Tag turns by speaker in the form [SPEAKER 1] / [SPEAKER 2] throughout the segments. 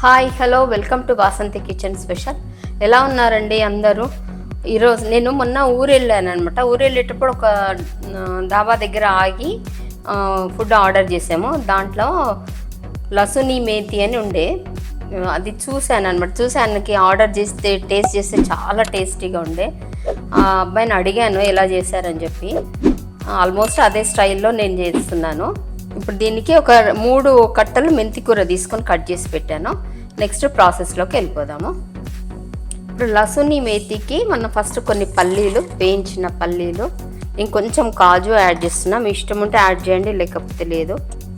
[SPEAKER 1] Hi hello welcome to Vasanthi kitchen special. ఎలా ఉన్నారండి అందరూ? ఈరోజు నేను మొన్న ఊరు వెళ్ళాను అనమాట ఊరు వెళ్ళేటప్పుడు ఒక ఆ, ధాబా దగ్గర ఆగి ఫుడ్ ఆర్డర్ చేసాము. దాంట్లో లసుని మేతి అని ఉండే. అది చూశాను అనమాట చూశానికి ఆర్డర్ చేస్తే టేస్ట్ చేస్తే చాలా టేస్టీగా ఉండే. ఆ అబ్బాయిని అడిగాను ఎలా చేశారని చెప్పి. ఆల్మోస్ట్ అదే స్టైల్లో నేను చేస్తున్నాను. ఇప్పుడు దీనికి ఒక మూడు కట్టలు మెంతి కూర తీసుకొని కట్ చేసి పెట్టాను. నెక్స్ట్ ప్రాసెస్లోకి వెళ్ళిపోదాము. ఇప్పుడు లసుని మేతికి మనం ఫస్ట్ కొన్ని పల్లీలు వేయించిన పల్లీలు ఇంకొంచెం కాజు యాడ్ చేస్తున్నా. మీ ఇష్టం ఉంటే యాడ్ చేయండి లేకపోతే లేదు.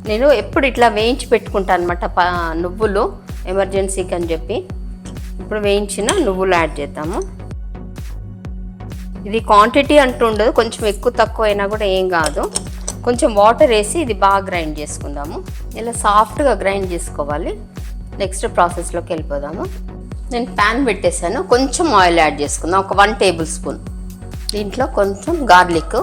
[SPEAKER 1] నేను ఎప్పుడు ఇట్లా వేయించి పెట్టుకుంటాను అనమాట ప నువ్వులు ఎమర్జెన్సీకి అని చెప్పి. ఇప్పుడు వేయించిన నువ్వులు యాడ్ చేద్దాము. ఇది క్వాంటిటీ అంటూ ఉండదు కొంచెం ఎక్కువ తక్కువ అయినా కూడా ఏం కాదు. కొంచెం వాటర్ వేసి ఇది బాగా గ్రైండ్ చేసుకుందాము. ఇలా సాఫ్ట్గా గ్రైండ్ చేసుకోవాలి. నెక్స్ట్ ప్రాసెస్లోకి వెళ్ళిపోదాము. నేను ప్యాన్ పెట్టేశాను. కొంచెం ఆయిల్ యాడ్ చేసుకుందాం. ఒక వన్ టేబుల్ స్పూన్ దీంట్లో కొంచెం గార్లిక్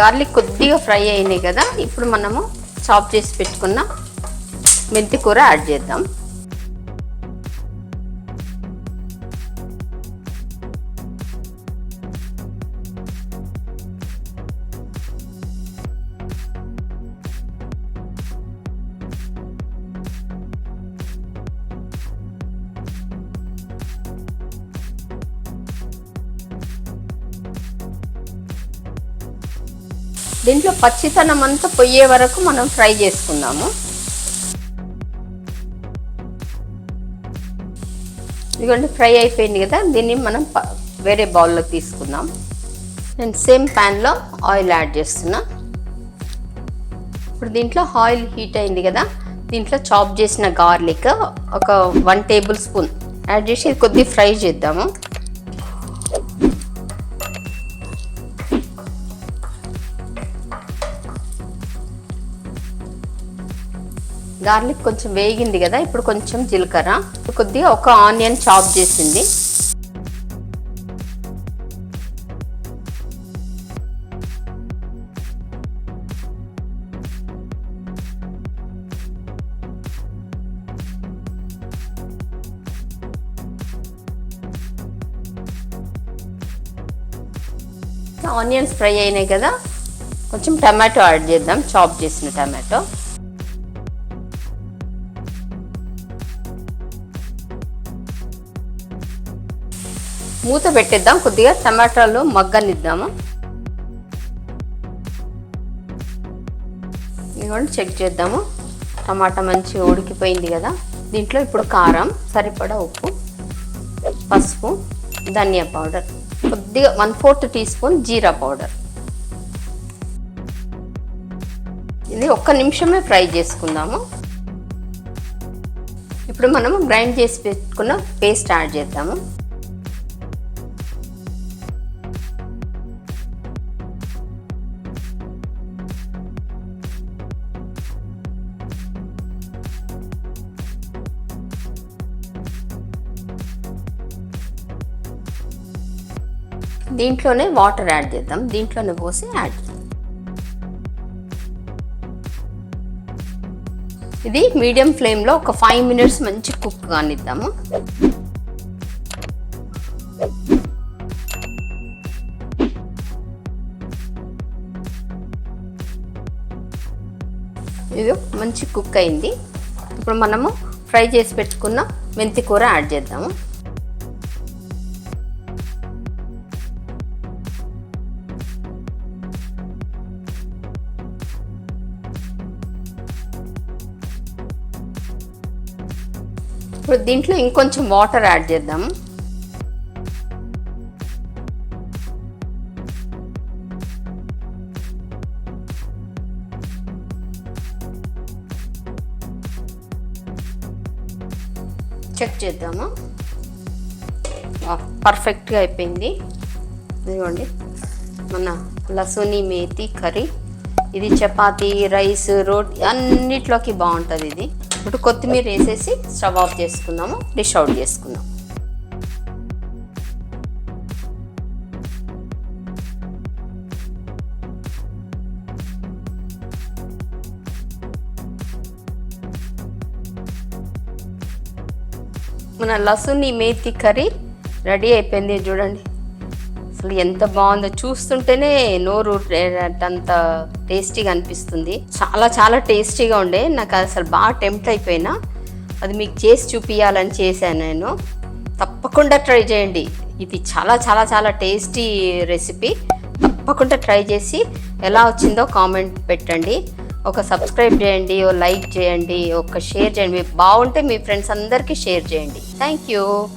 [SPEAKER 1] గార్లిక్ కొద్దిగా ఫ్రై అయినాయి కదా ఇప్పుడు మనము చాప్ చేసి పెట్టుకున్న మెంతి కూర యాడ్ చేద్దాం. దీంట్లో పచ్చితనం అంతా పొయ్యే వరకు మనం ఫ్రై చేసుకుందాము. ఇదిగోండి ఫ్రై అయిపోయింది కదా దీన్ని మనం వేరే బౌల్లో తీసుకుందాం. నేను సేమ్ ప్యాన్లో ఆయిల్ యాడ్ చేస్తున్నా. ఇప్పుడు దీంట్లో ఆయిల్ హీట్ అయింది కదా దీంట్లో చాప్ చేసిన గార్లిక్ ఒక వన్ టేబుల్ స్పూన్ యాడ్ చేసి కొద్దిగా ఫ్రై చేద్దాము. గార్లిక్ కొంచెం వేగింది కదా ఇప్పుడు కొంచెం జీలకర్ర. కొద్దిగా ఒక ఆనియన్ చాప్ చేసింది. ఆనియన్స్ ఫ్రై అయినాయి కదా కొంచెం టమాటో యాడ్ చేద్దాం చాప్ చేసిన టమాటో. మూత పెట్టేద్దాం. కొద్దిగా టమాటాలు మగ్గనిద్దాము. ఇదిగోండి చెక్ చేద్దాము. టమాటా మంచిగా ఉడికిపోయింది కదా. దీంట్లో ఇప్పుడు కారం సరిపడా ఉప్పు పసుపు ధనియా పౌడర్. కొద్దిగా వన్ ఫోర్త్ టీ స్పూన్ జీరా పౌడర్. ఇది ఒక్క నిమిషమే ఫ్రై చేసుకుందాము. ఇప్పుడు మనము గ్రైండ్ చేసి పెట్టుకున్న పేస్ట్ యాడ్ చేద్దాము. దీంట్లోనే వాటర్ యాడ్ చేద్దాం. దీంట్లోనే పోసి యాడ్ చేద్దాం. ఇది మీడియం ఫ్లేమ్లో ఒక ఫైవ్ మినిట్స్ మంచి కుక్ కానిద్దాము. ఇది మంచి కుక్ అయింది. ఇప్పుడు మనము ఫ్రై చేసి పెట్టుకున్న మెంతి కూర యాడ్ చేద్దాము. ఇప్పుడు దీంట్లో ఇంకొంచెం వాటర్ యాడ్ చేద్దాము. చెక్ చేద్దాము పర్ఫెక్ట్గా అయిపోయింది. ఇదిగోండి. మన లసుని మేతి కర్రీ. ఇది చపాతీ రైస్ రోటీ అన్నిట్లోకి బాగుంటుంది ఇది. ఇప్పుడు కొత్తిమీర వేసేసి స్టవ్ ఆఫ్ చేసుకుందాము డిష్ అవుట్ చేసుకుందాం. మన లసుని మేతి కర్రీ రెడీ అయిపోయింది చూడండి. అసలు ఎంత బాగుందో చూస్తుంటేనే నోరు అంత టేస్టీగా అనిపిస్తుంది. చాలా చాలా టేస్టీగా ఉండే. నాకు అసలు బాగా టెంప్ట్ అయిపోయినా అది మీకు చేసి చూపించాలని చేశాను నేను. తప్పకుండా ట్రై చేయండి. ఇది చాలా చాలా చాలా టేస్టీ రెసిపీ. తప్పకుండా ట్రై చేసి ఎలా వచ్చిందో కామెంట్ పెట్టండి. ఒక సబ్స్క్రైబ్ చేయండి ఓ లైక్ చేయండి ఒక షేర్ చేయండి. మీకు బాగుంటే మీ ఫ్రెండ్స్ అందరికీ షేర్ చేయండి. Thank you.